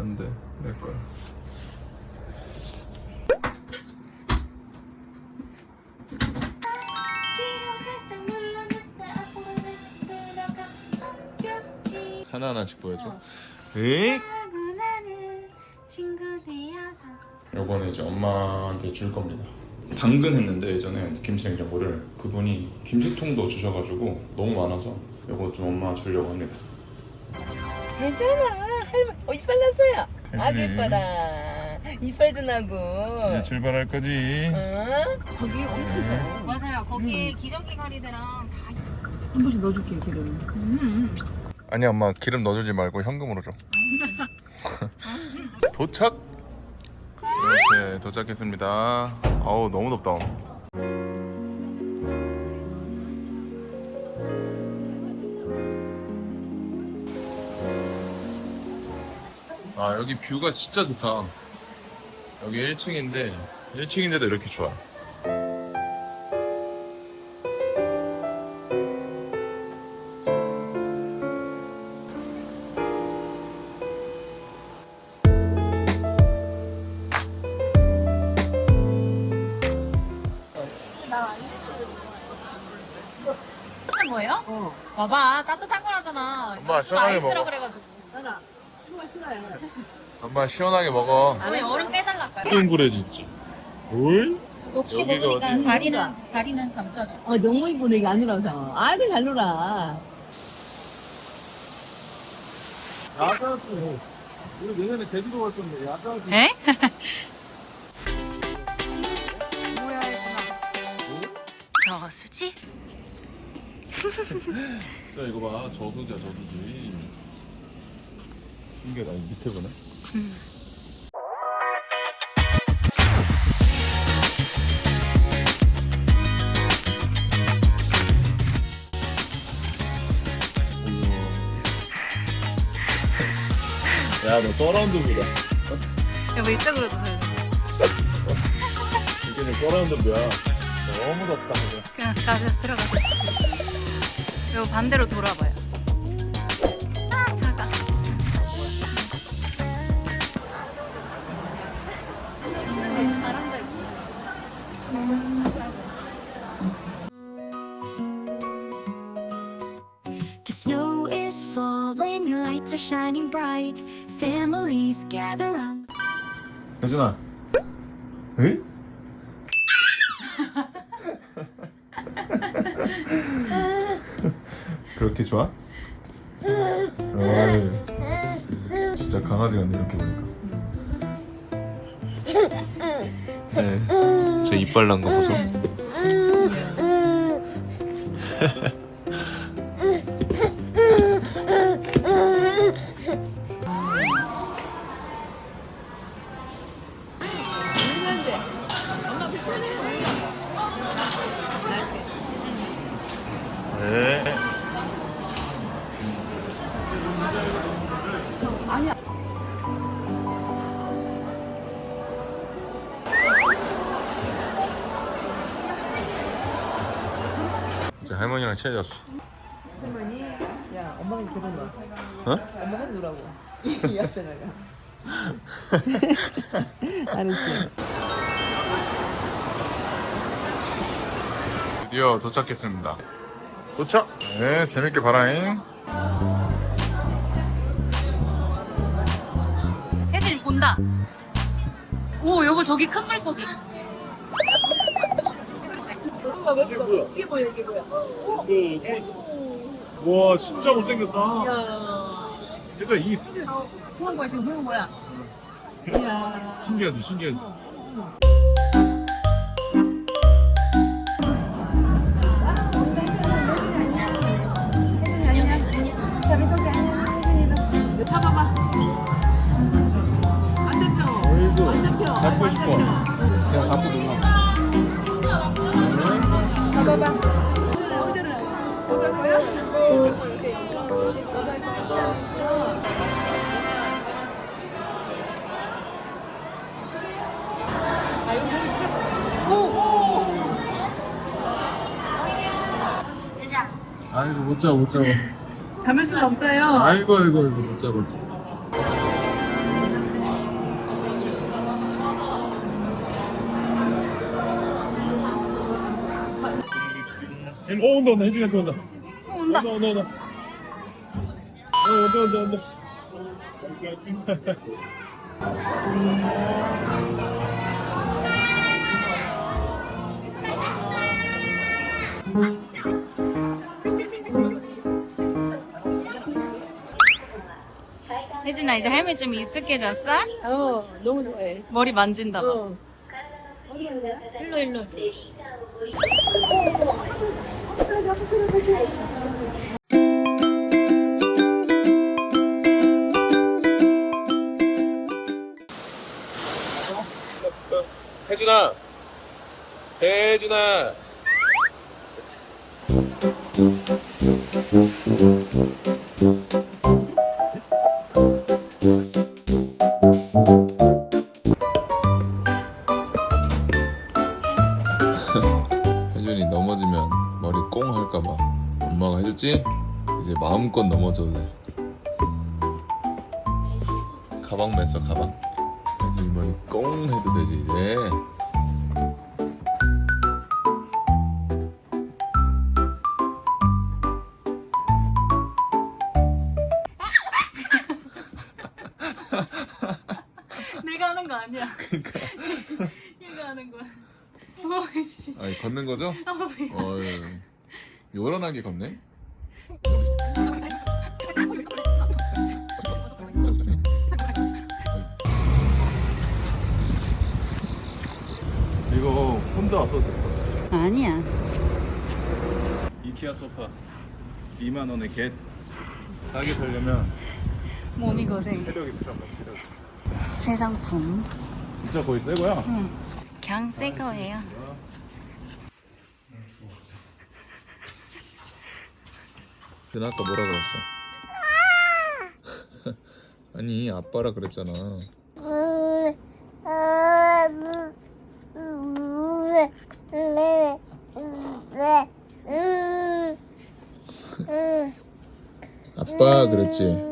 안돼 내 거야. 손뼉치 하나 하나씩 보여줘. 어. 에? 하고 나는 친구 되어서. 요거는 이제 엄마한테 줄 겁니다. 당근 했는데 예전에 김치냉장고를 그분이 김치통도 주셔가지고 너무 많아서 요거 좀 엄마 주려고 합니다. 괜찮아. 할머, 어, 이빨 났어요. 아주 음. 이뻐라. 이빨도 나고. 출발할 거지 어? 거기 엄청 네. 커. 맞아요 거기에 기저귀걸이들랑 다한 번씩 넣어줄게, 기름. 음. 아니 엄마 기름 넣어주지 말고 현금으로 줘 도착 이렇게 도착했습니다 아우 너무 덥다 아 여기 뷰가 진짜 좋다 여기 1층인데 1층인데도 이렇게 좋아 따뜻한 거예요? 어. 봐봐 따뜻한 거라잖아 엄마, 시원하게 아이스라 먹어. 그래가지고 나나, 엄마 시원하게 먹어 왜 얼음 진짜 뭘? 녹시 여기가 먹으니까 어디? 다리는 다리는 감싸줘 어, 너무 이쁘네, 이게 안 놀아서. 아이고, 잘 놀아. 야자수 우리 내년에 제주도 갈 건데 야자수 에? 뭐야 진아 저 수지? 진짜 이거 봐 저수지야 저수지 신기하다 이 밑에 보네. 야너 서라운드 보다. 여보 이쪽으로 드세요. 이게 서라운드 뭐야 너무 덥다 그냥. 그냥 가서 들어가서 요. 반대로 돌아봐요 falling, lights are shining bright. Families gather round. 혜준아 에? 그렇게 좋아? 어이, 진짜 강아지 같네 이렇게 보니까 네, 제 이빨 난 거 보소 이제 할머니랑 친해졌어 할머니, 야, 엄마는 계속 놀아. 어? 엄마는 놀라고. 이 앞에다가. 알았지? 드디어 도착했습니다 도착! 네 재밌게 봐라잉 혜진이 본다 오 여보 저기 큰 물고기 이게 뭐야, 이게 뭐야? 와 진짜 못생겼다 야, 얘들아 이 그런 거야, 지금 그런 거야. 야. 신기하지 신기하지 어디로 나와? 거야? 아, 여기 아이고 못 잡아 못 잡아 잡을 수는 없어요. 아이고 아이고 아이고 못 잡아 어 온다 온다. 혜준이한테 온다. 어, 온다. 온다 온다 온다. 어 온다 온다 온다. 혜진아 이제 할머니 좀 익숙해졌어? 어 너무 좋아해. 머리 만진다 봐. 어. 일로 일로 혜준아. 혜준아 혜준이 넘어지면 머리 꽁 할까봐 엄마가 해줬지? 이제 마음껏 넘어져도 돼 가방 맸어 가방 혜준이 머리 꽁 해도 되지 이제 내가 하는 거 아니야. 씨. 아니 걷는 거죠? 어휴 요란하게 걷네 이거 혼자 왔어도 됐어 아니야. 이케아 소파 2만 원에 겟 싸게 살려면 몸이 고생. 체력이 필요한 거야 체력 새 상품. 진짜 거의 새 거야 응. 그냥 새 거예요. 너 아까 뭐라 그랬어? 아니 아빠라 그랬잖아 아빠 그랬지